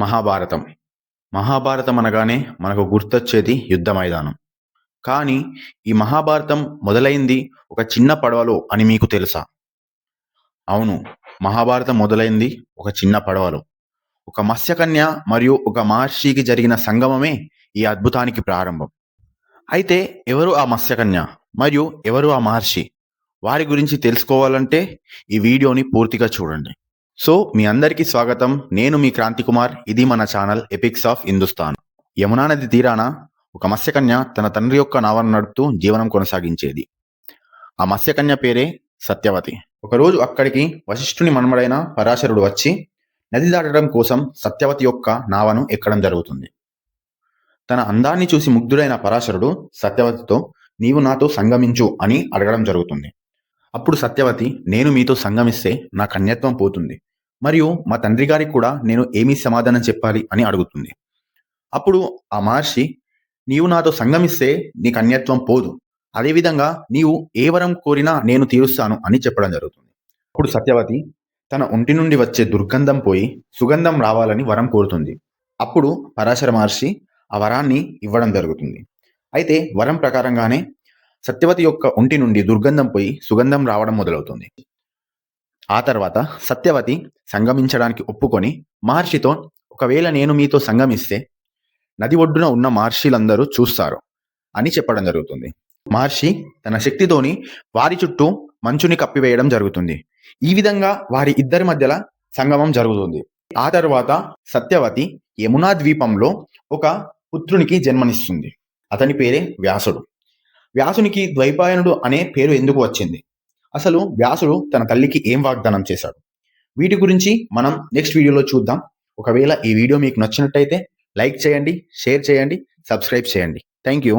మహాభారతం. మహాభారతం అనగానే మనకు గుర్తొచ్చేది యుద్ధ మైదానం. కానీ ఈ మహాభారతం మొదలైంది ఒక చిన్న పడవలో అని మీకు తెలుసా? అవును మహాభారతం మొదలైంది ఒక చిన్న పడవలో. ఒక మత్స్యకన్య మరియు ఒక మహర్షికి జరిగిన సంగమమే ఈ అద్భుతానికి ప్రారంభం. అయితే ఎవరు ఆ మత్స్యకన్య మరియు ఎవరు ఆ మహర్షి? వారి గురించి తెలుసుకోవాలంటే ఈ వీడియోని పూర్తిగా చూడండి. సో మీ అందరికీ స్వాగతం. నేను మీ క్రాంతి కుమార్ ఇది మన channel Epics of Hindustan. Yamuna నది తీరాన ఒక మత్స్యకన్య తన తండ్రి యొక్క నావను నడుపుతూ జీవనం కొనసాగించేది. ఆ మత్స్యకన్య పేరే సత్యవతి. ఒకరోజు అక్కడికి వశిష్ఠుని మన్మడైన పరాశరుడు వచ్చి నది దాటడం కోసం సత్యవతి యొక్క నావను ఎక్కడం జరుగుతుంది. తన అందాన్ని చూసి ముగ్ధుడైన పరాశరుడు సత్యవతితో నీవు నాతో సంగమించు అని అడగడం జరుగుతుంది. అప్పుడు సత్యవతి నేను మీతో సంగమిస్తే నా కన్యత్వం పోతుంది. మరియు మా తండ్రి గారికి కూడా నేను ఏమీ సమాధానం చెప్పాలి అని అడుగుతుంది. అప్పుడు ఆ మహర్షి నీవు నాతో సంగమిస్తే నీ కన్యత్వం పోదు. అదేవిధంగా నీవు ఏ వరం కోరినా నేను తీరుస్తాను అని చెప్పడం జరుగుతుంది. అప్పుడు సత్యవతి తన ఒంటి నుండి వచ్చే దుర్గంధం పోయి సుగంధం రావాలని వరం కోరుతుంది. అప్పుడు పరాశర మహర్షి ఆ వరాన్ని ఇవ్వడం జరుగుతుంది. అయితే వరం ప్రకారంగానే సత్యవతి యొక్క ఒంటి నుండి దుర్గంధం పోయి సుగంధం రావడం మొదలవుతుంది. ఆ తర్వాత సత్యవతి సంగమించడానికి ఒప్పుకొని మహర్షితో ఒకవేళ నేను మీతో సంగమిస్తే నది ఒడ్డున ఉన్న మహర్షులందరూ చూస్తారు అని చెప్పడం జరుగుతుంది. మహర్షి తన శక్తితోని వారి చుట్టూ మంచుని కప్పివేయడం జరుగుతుంది. ఈ విధంగా వారి ఇద్దరి మధ్యల సంగమం జరుగుతుంది. ఆ తర్వాత సత్యవతి యమునా ద్వీపంలో ఒక పుత్రునికి జన్మనిస్తుంది. అతని పేరే వ్యాసుడు. వ్యాసునికి ద్వైపాయనుడు అనే పేరు ఎందుకు వచ్చింది? అసలు వ్యాసుడు తన తల్లికి ఏం వాగ్దానం చేశాడు? వీటి గురించి మనం నెక్స్ట్ వీడియోలో చూద్దాం. ఒకవేళ ఈ వీడియో మీకు నచ్చినట్టయితే లైక్ చేయండి షేర్ చేయండి సబ్స్క్రైబ్ చేయండి. Thank you